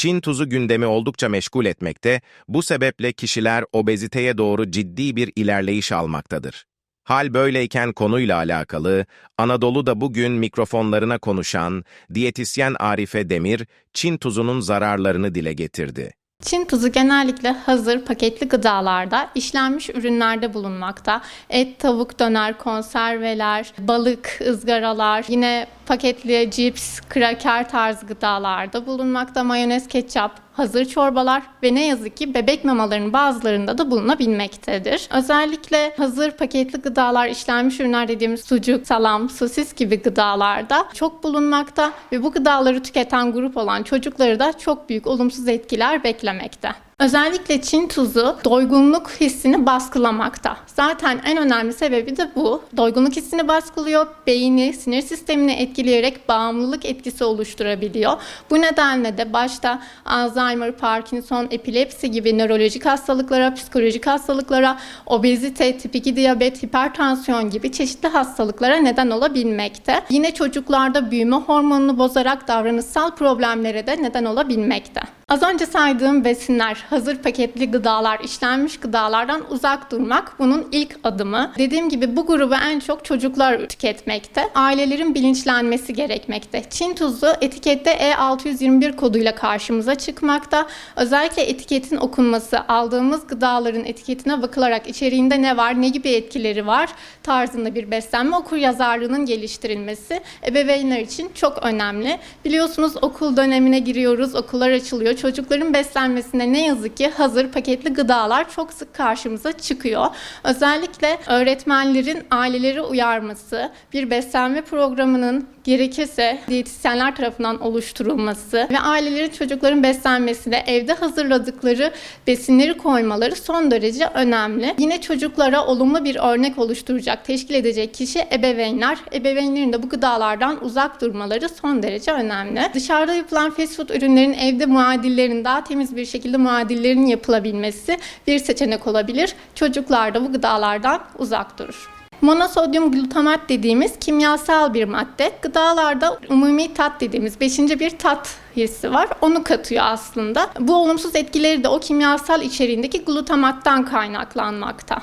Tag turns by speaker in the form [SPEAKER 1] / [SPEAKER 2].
[SPEAKER 1] Çin tuzu gündemi oldukça meşgul etmekte, bu sebeple kişiler obeziteye doğru ciddi bir ilerleyiş almaktadır. Hal böyleyken konuyla alakalı, Anadolu'da bugün mikrofonlarına konuşan diyetisyen Arife Demir, Çin tuzunun zararlarını dile getirdi.
[SPEAKER 2] Çin tuzu genellikle hazır paketli gıdalarda, işlenmiş ürünlerde bulunmakta. Et, tavuk, döner, konserveler, balık, ızgaralar, yine paketli cips, kraker tarzı gıdalarda bulunmakta. Mayonez, ketçap, hazır çorbalar ve ne yazık ki bebek mamalarının bazılarında da bulunabilmektedir. Özellikle hazır paketli gıdalar, işlenmiş ürünler dediğimiz sucuk, salam, sosis gibi gıdalarda çok bulunmakta ve bu gıdaları tüketen grup olan çocukları da çok büyük olumsuz etkiler beklemekte. Özellikle Çin tuzu doygunluk hissini baskılamakta. Zaten en önemli sebebi de bu. Doygunluk hissini baskılıyor, beyni, sinir sistemini etkileyerek bağımlılık etkisi oluşturabiliyor. Bu nedenle de başta Alzheimer, Parkinson, epilepsi gibi nörolojik hastalıklara, psikolojik hastalıklara, obezite, tip 2 diyabet, hipertansiyon gibi çeşitli hastalıklara neden olabilmekte. Yine çocuklarda büyüme hormonunu bozarak davranışsal problemlere de neden olabilmekte. Az önce saydığım besinler, hazır paketli gıdalar, işlenmiş gıdalardan uzak durmak bunun ilk adımı. Dediğim gibi bu grubu en çok çocuklar tüketmekte. Ailelerin bilinçlenmesi gerekmekte. Çin tuzu etikette E621 koduyla karşımıza çıkmakta. Özellikle etiketin okunması, aldığımız gıdaların etiketine bakılarak içeriğinde ne var, ne gibi etkileri var tarzında bir beslenme okur yazarlığının geliştirilmesi ebeveynler için çok önemli. Biliyorsunuz okul dönemine giriyoruz, okullar açılıyor. Çocukların beslenmesinde ne yazık ki hazır paketli gıdalar çok sık karşımıza çıkıyor. Özellikle öğretmenlerin aileleri uyarması, bir beslenme programının gerekirse diyetisyenler tarafından oluşturulması ve ailelerin çocukların beslenmesine evde hazırladıkları besinleri koymaları son derece önemli. Yine çocuklara olumlu bir örnek oluşturacak, teşkil edecek kişi ebeveynler. Ebeveynlerin de bu gıdalardan uzak durmaları son derece önemli. Dışarıda yapılan fast food ürünlerin evde muadillerin daha temiz bir şekilde muadillerin yapılabilmesi bir seçenek olabilir. Çocuklar da bu gıdalardan uzak durur. Monosodyum glutamat dediğimiz kimyasal bir madde. Gıdalarda umumi tat dediğimiz beşinci bir tat hissi var. Onu katıyor aslında. Bu olumsuz etkileri de o kimyasal içeriğindeki glutamattan kaynaklanmakta.